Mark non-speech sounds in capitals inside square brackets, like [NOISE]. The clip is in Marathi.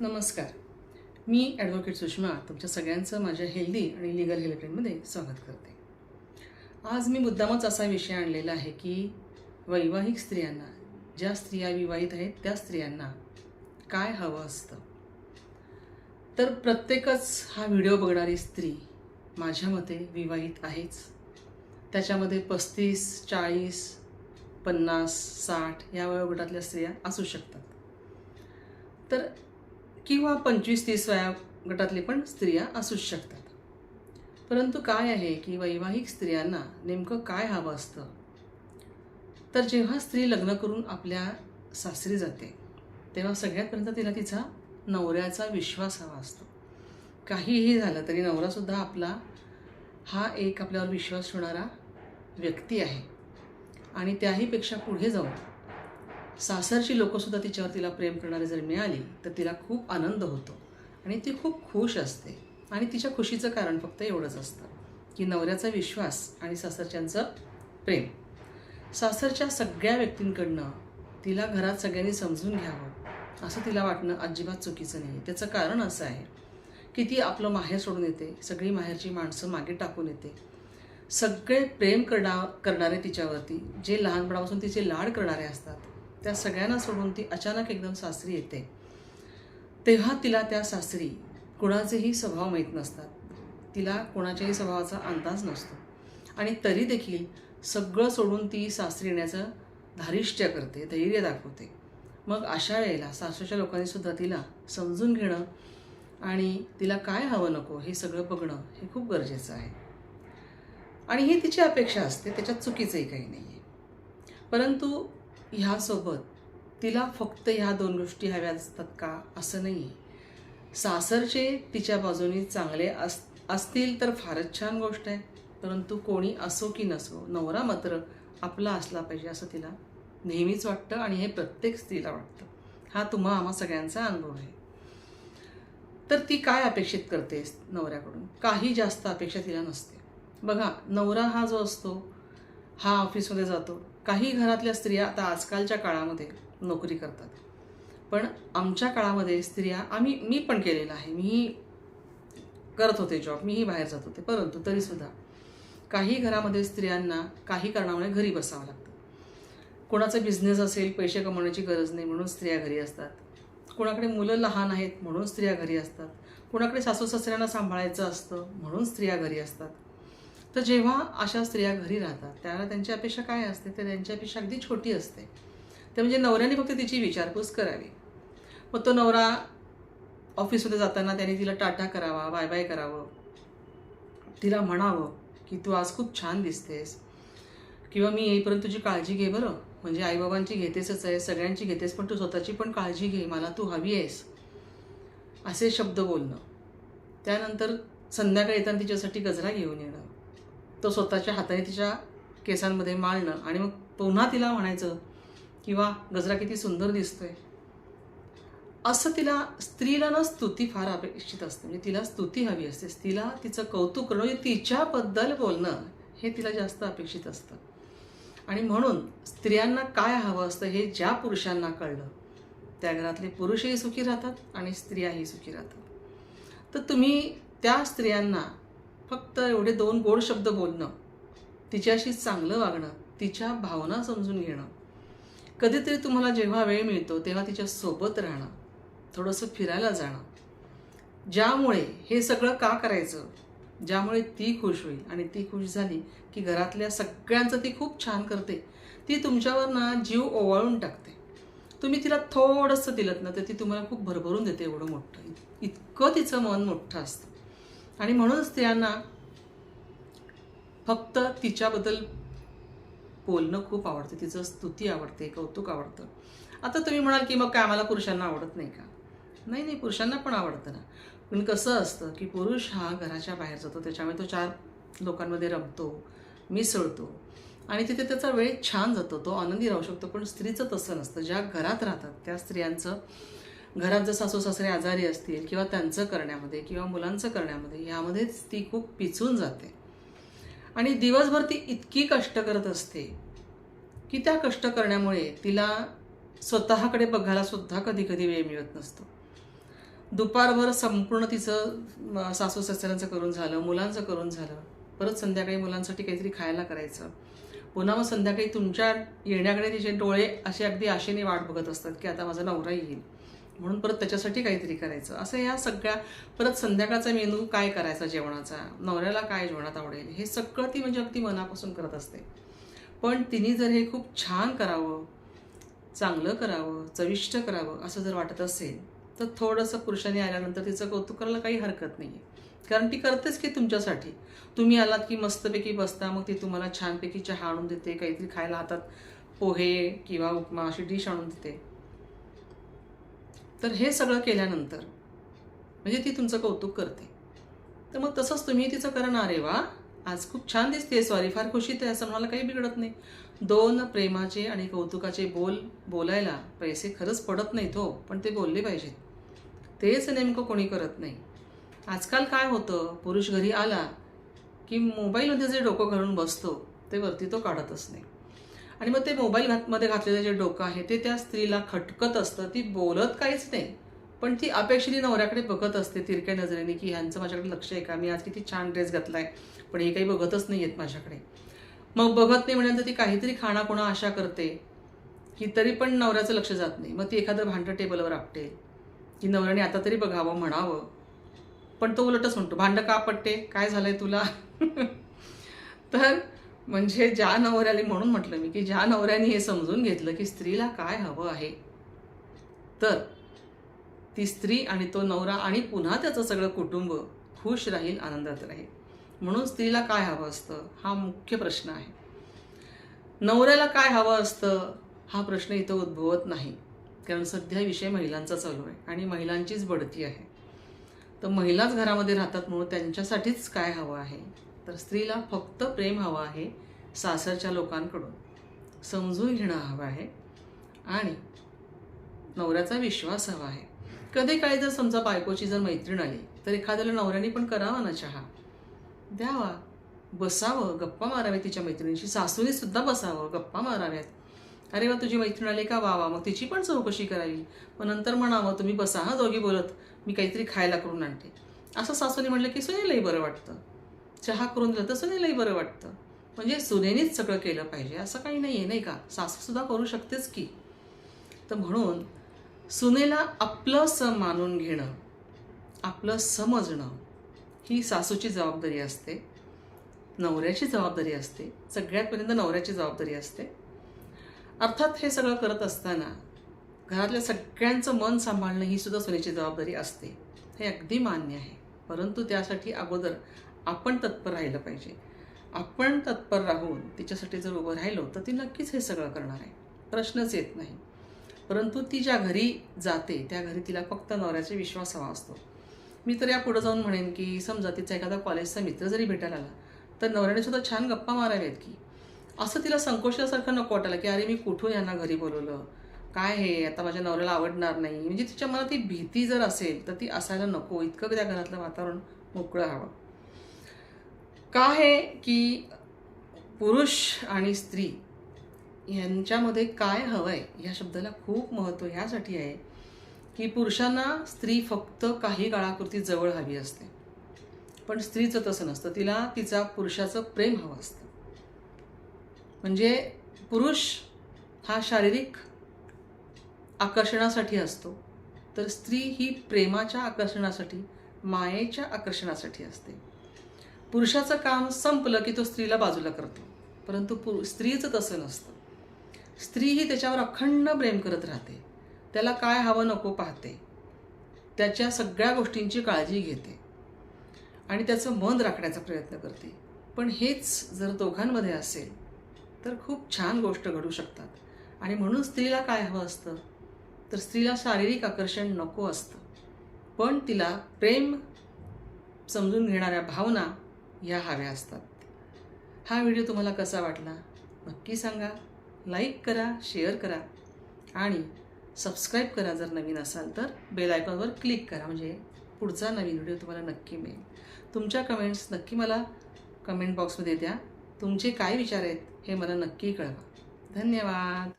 नमस्कार. मी ॲडव्होकेट सुषमा तुमच्या सगळ्यांचं माझ्या हेल्दी आणि लिगल हेल्पलाईनमध्ये स्वागत करते. आज मी मुद्दामच असा विषय आणलेला आहे की वैवाहिक स्त्रियांना ज्या स्त्रिया विवाहित आहेत त्या स्त्रियांना काय हवं असतं? तर प्रत्येकच हा व्हिडिओ बघणारी स्त्री माझ्या मते विवाहित आहेच. त्याच्यामध्ये पस्तीस चाळीस पन्नास साठ या वयोगटातल्या स्त्रिया असू शकतात. तर किंवा पंचवीस तीस वया गटातले पण स्त्रिया असूच शकतात. परंतु काय आहे की वैवाहिक स्त्रियांना नेमकं काय हवं असतं? तर जेव्हा स्त्री लग्न करून आपल्या सासरी जाते तेव्हा सगळ्यातपर्यंत तिला तिचा नवऱ्याचा विश्वास हवा असतो. काहीही झालं तरी नवरासुद्धा आपला हा एक आपल्यावर विश्वास ठेवणारा व्यक्ती आहे. आणि त्याहीपेक्षा पुढे जाऊन सासरची लोकंसुद्धा तिच्यावर तिला प्रेम करणारी जर मिळाली तर तिला खूप आनंद होतो. आणि ती खूप खुश असते. आणि तिच्या खुशीचं कारण फक्त एवढंच असतं की नवऱ्याचा विश्वास आणि सासरच्यांचं प्रेम. सासरच्या सगळ्या व्यक्तींकडनं तिला घरात सगळ्यांनी समजून घ्यावं असं तिला वाटणं अजिबात चुकीचं नाही. त्याचं कारण असं आहे की ती आपलं माहेर सोडून येते सगळी माहेरची माणसं मागे टाकून येते. सगळे प्रेम करणार करणारे तिच्यावरती जे लहानपणापासून तिचे लाड करणारे असतात त्या सगळ्यांना सोडून ती अचानक एकदम सासरी येते. तेव्हा तिला त्या सासरी कुणाचेही स्वभाव माहीत नसतात. तिला कोणाच्याही स्वभावाचा अंदाज नसतो. आणि तरी देखील सगळं सोडून ती सासरी येण्याचं धारिष्ट्य करते धैर्य दाखवते. मग अशा वेळेला सासूच्या लोकांनीसुद्धा तिला समजून घेणं आणि तिला काय हवं नको हे सगळं बघणं हे खूप गरजेचं आहे. आणि ही तिची अपेक्षा असते त्याच्यात चुकीचंही काही नाही आहे परंतु ह्यासोबत तिला फक्त ह्या दोन गोष्टी हव्या असतात का? असं नाही आहे सासरचे तिच्या बाजूने चांगले अस असतील तर फारच छान गोष्ट आहे. परंतु कोणी असो की नसो नवरा मात्र आपला असला पाहिजे असं तिला नेहमीच वाटतं आणि हे प्रत्येक स्त्रीला वाटतं. हा तुम्हा आम्हा सगळ्यांचा अनुभव आहे. तर ती काय अपेक्षित करते नवऱ्याकडून? काही जास्त अपेक्षा तिला नसते. बघा नवरा हा जो असतो हा ऑफिसमध्ये जातो. काही घरातल्या स्त्रिया आता आजकालच्या काळामध्ये नोकरी करतात. पण आमच्या काळामध्ये स्त्रिया आम्ही मी पण केलेलं आहे. मीही करत होते जॉब मीही बाहेर जात होते. परंतु तरीसुद्धा काही घरामध्ये स्त्रियांना काही कारणामुळे घरी बसावं लागतं. कोणाचा बिझनेस असेल पैसे कमवण्याची गरज नाही म्हणून स्त्रिया घरी असतात. कोणाकडे मुलं लहान आहेत म्हणून स्त्रिया घरी असतात. कोणाकडे सासू सासऱ्यांना सांभाळायचं असतं म्हणून स्त्रिया घरी असतात. तर जेव्हा अशा स्त्रिया घरी राहतात त्यावेळेला त्यांची अपेक्षा काय असते? तर त्यांची अपेक्षा अगदी छोटी असते. ते म्हणजे नवऱ्याने फक्त तिची विचारपूस करावी. मग तो नवरा ऑफिसमध्ये जाताना त्याने तिला टाटा करावा बाय बाय करावं. तिला म्हणावं की तू आज खूप छान दिसतेस. किंवा मी येईपर्यंत तुझी काळजी घे बरं. म्हणजे आईबाबांची घेतेसच आहे सगळ्यांची घेतेस पण तू स्वतःची पण काळजी घे. मला तू हवी आहेस. असे शब्द बोलणं. त्यानंतर संध्याकाळी येताना तिच्यासाठी गजरा घेऊन येणं. तो स्वतःच्या हाताने तिच्या केसांमध्ये माळणं आणि मग पुन्हा तिला म्हणायचं किंवा गजरा किती सुंदर दिसतोय. असं तिला स्त्रीला ना स्तुती फार अपेक्षित असते. म्हणजे तिला स्तुती हवी असते. तिला तिचं कौतुक करणं म्हणजे तिच्याबद्दल बोलणं हे तिला जास्त अपेक्षित असतं. आणि म्हणून स्त्रियांना काय हवं असतं हे ज्या पुरुषांना कळलं त्या घरातले पुरुषही सुखी राहतात आणि स्त्रियाही सुखी राहतात. तर तुम्ही त्या स्त्रियांना फक्त एवढे दोन गोड शब्द बोलणं तिच्याशी चांगलं वागणं तिच्या भावना समजून घेणं. कधीतरी तुम्हाला जेव्हा वेळ मिळतो तेव्हा तिच्या सोबत राहणं थोडंसं फिरायला जाणं. ज्यामुळे हे सगळं का करायचं? ज्यामुळे ती खुश होईल आणि ती खुश झाली की घरातल्या सगळ्यांचं ती खूप छान करते. ती तुमच्यावर ना जीव ओवाळून टाकते. तुम्ही तिला थोडंसं दिलं ना तर ती तुम्हाला खूप भरभरून देते एवढं मोठं. इतकं तिचं मन मोठं असतं. आणि म्हणून स्त्रियांना फक्त तिच्याबद्दल बोलणं खूप आवडतं तिचं स्तुती आवडते कौतुक आवडतं. आता तुम्ही म्हणाल की मग काय आम्हाला पुरुषांना आवडत नाही का? नाही नाही पुरुषांना पण आवडतं ना. पण कसं असतं की पुरुष हा घराच्या बाहेर जातो त्याच्यामुळे तो चार लोकांमध्ये रमतो मिसळतो. आणि तिथे त्याचा वेळ छान जातो तो आनंदी राहू शकतो पण स्त्रीचं तसं नसतं. ज्या घरात राहतात त्या स्त्रियांचं घरात जर सासू सासरे आजारी असतील किंवा त्यांचं करण्यामध्ये किंवा मुलांचं करण्यामध्ये यामध्येच ती खूप पिचून जाते. आणि दिवसभर ती इतकी कष्ट करत असते की त्या कष्ट करण्यामुळे तिला स्वतःकडे बघायला सुद्धा कधी कधी वेळ मिळत नसतो. दुपारभर संपूर्ण तिचं सासू सासऱ्यांचं करून झालं मुलांचं करून झालं परत संध्याकाळी मुलांसाठी काहीतरी खायला करायचं. पुन्हा मग संध्याकाळी तुमच्या येण्याकडे तिचे डोळे असे अगदी आशेने वाट बघत असतात की आता माझा नवरा येईल. म्हणून परत त्याच्यासाठी काहीतरी करायचं. असं या सगळ्या परत संध्याकाळचा मेनू काय करायचा जेवणाचा नवऱ्याला काय जेवणात आवडेल हे सगळं ती म्हणजे अगदी मनापासून करत असते. पण तिने जर हे खूप छान करावं चांगलं करावं चविष्ट करावं असं जर वाटत असेल तर थोडंसं पुरुषाने आल्यानंतर तिचं कौतुक करायला काही हरकत नाही आहे कारण ती करतेच की तुमच्यासाठी. तुम्ही आलात की मस्तपैकी बसता मग ती तुम्हाला छानपैकी चहा आणून देते काहीतरी खायला हातात पोहे किंवा उपमा अशी डिश आणून देते. तर हे सगळं केल्यानंतर म्हणजे ती तुमचं कौतुक करते. तर मग तसंच तुम्ही तिचं करणारे अरे वा. आज खूप छान दिसते सॉरी फार खुशीत आहे असं मला काही बिघडत नाही. दोन प्रेमाचे आणि कौतुकाचे बोल बोलायला पैसे खरंच पडत नाहीत हो पण ते बोलले पाहिजेत. तेच नेमकं कोणी करत नाही. आजकाल काय होतं पुरुष घरी आला की मोबाईलमध्ये जे डोकं घालून बसतो ते वरती तो काढतच नाही. आणि मग ते मोबाईल घात मध्ये घातलेलं जे डोकं आहे ते त्या स्त्रीला खटकत असतं. ती बोलत काहीच नाही. पण ती अपेक्षित नवऱ्याकडे बघत असते तिरक्या नजरेने की ह्यांचं माझ्याकडे लक्ष आहे का? मी आज किती छान ड्रेस घातलाय पण हे काही बघतच नाही आहेत माझ्याकडे. मग बघत नाही म्हणल्यानंतर ती काहीतरी खाणा कोणा आशा करते. की तरी पण नवऱ्याचं लक्ष जात नाही. मग ती एखादं भांडं टेबलवर आपटे. की नवऱ्याने आता तरी बघावं म्हणावं. पण तो उलटच म्हणतो भांडं का पट्टे काय झालंय तुला? [LAUGHS] तर म्हणजे ज्या नवऱ्याने म्हणून म्हटलं मी की ज्या नवऱ्याने हे समजून घेतलं की स्त्रीला काय हवं आहे तर ती स्त्री आणि तो नवरा आणि पुन्हा त्याचं सगळं कुटुंब खुश राहील आनंदात राहील. म्हणून स्त्रीला काय हवं असतं? हा मुख्य प्रश्न आहे. नवऱ्याला काय हवं असतं? हा प्रश्न इथं उद्भवत नाही. कारण सध्या विषय महिलांचा चालू आहे आणि महिलांचीच बढती आहे. तर महिलाच घरामध्ये राहतात म्हणून त्यांच्यासाठीच काय हवं आहे? तर स्त्रीला फक्त प्रेम हवं आहे सासरच्या लोकांकडून. समजून घेणं हवं आहे आणि नवऱ्याचा विश्वास हवा आहे. कधी काळी जर समजा बायकोची जर मैत्रीण आली तर एखाद्याला नवऱ्याने पण करावा ना चहा? द्यावा. बसावं गप्पा माराव्या तिच्या मैत्रिणीशी. सासूने सुद्धा बसावं गप्पा माराव्यात. अरे वा तुझी मैत्रीण आली का? वा वा. मग तिची पण चौकशी करावी. मग नंतर म्हणावं तुम्ही बसा हा दोघी बोलत. मी काहीतरी खायला करून आणते. असं सासूने म्हटलं की सुनेलाही बरं वाटतं. चहा करून दिलं तर सुनेलाही बरं वाटतं. म्हणजे सुनेनेच सगळं केलं पाहिजे असं काही नाही आहे नाही का? सासूसुद्धा करू शकतेच की. तर म्हणून सुनेला आपलंसं मानून घेणं आपलं समजणं ही सासूची जबाबदारी असते. नवऱ्याची जबाबदारी असते. सगळ्यातपर्यंत नवऱ्याची जबाबदारी असते. अर्थात हे सगळं करत असताना घरातल्या सगळ्यांचं मन सांभाळणं ही सुद्धा सुनेची जबाबदारी असते. हे अगदी मान्य आहे. परंतु त्यासाठी अगोदर आपण तत्पर राहिलं पाहिजे. आपण तत्पर राहून तिच्यासाठी जर उभं राहिलो तर ती नक्कीच हे सगळं करणार आहे. प्रश्नच येत नाही. परंतु ती ज्या घरी जाते त्या घरी तिला फक्त नवऱ्याचा विश्वास हवा असतो. मी तर या पुढं जाऊन म्हणेन की समजा तिचा एखादा कॉलेजचा मित्र जरी भेटायला आला तर नवऱ्याने सुद्धा छान गप्पा माराव्यात की. असं तिला संकोचल्यासारखं नको वाटायला की अरे मी कुठून यांना घरी बोलवलं? काय हे? आता माझ्या नवऱ्याला आवडणार नाही. म्हणजे तिच्या मनात ती भीती जर असेल तर ती असायला नको. इतकं त्या घरातलं वातावरण मोकळं हवं का आहे की पुरुष आणि स्त्री यांच्यामध्ये काय हवं आहे ह्या शब्दाला खूप महत्त्व ह्यासाठी आहे की पुरुषांना स्त्री फक्त काही काळाकृती जवळ हवी असते. पण स्त्रीचं तसं नसतं. तिला तिचा पुरुषाचं प्रेम हवं असतं. म्हणजे पुरुष हा शारीरिक आकर्षणासाठी असतो तर स्त्री ही प्रेमाच्या आकर्षणासाठी मायेच्या आकर्षणासाठी असते. पुरुषाचं काम संपलं की तो स्त्रीला बाजूला करतो. परंतु पुरु स्त्रीचं तसं नसतं. स्त्री ही त्याच्यावर अखंड प्रेम करत राहते. त्याला काय हवं नको पाहते. त्याच्या सगळ्या गोष्टींची काळजी घेते. आणि त्याचं मन राखण्याचा प्रयत्न करते. पण हेच जर दोघांमध्ये असेल तर खूप छान गोष्ट घडू शकतात. आणि म्हणून स्त्रीला काय हवं असतं? तर स्त्रीला शारीरिक आकर्षण नको असतं. पण तिला प्रेम समजून घेणाऱ्या भावना या हव्या असतात. हा व्हिडिओ तुम्हाला कसा वाटला? नक्की सांगा. लाईक करा शेअर करा आणि सबस्क्राईब करा जर नवीन असाल तर बेल आयकॉनवर क्लिक करा. म्हणजे पुढचा नवीन व्हिडिओ तुम्हाला नक्की मिळेल. तुमच्या कमेंट्स नक्की मला कमेंट बॉक्समध्ये द्या. तुमचे काय विचार आहेत हे मला नक्की कळवा. धन्यवाद.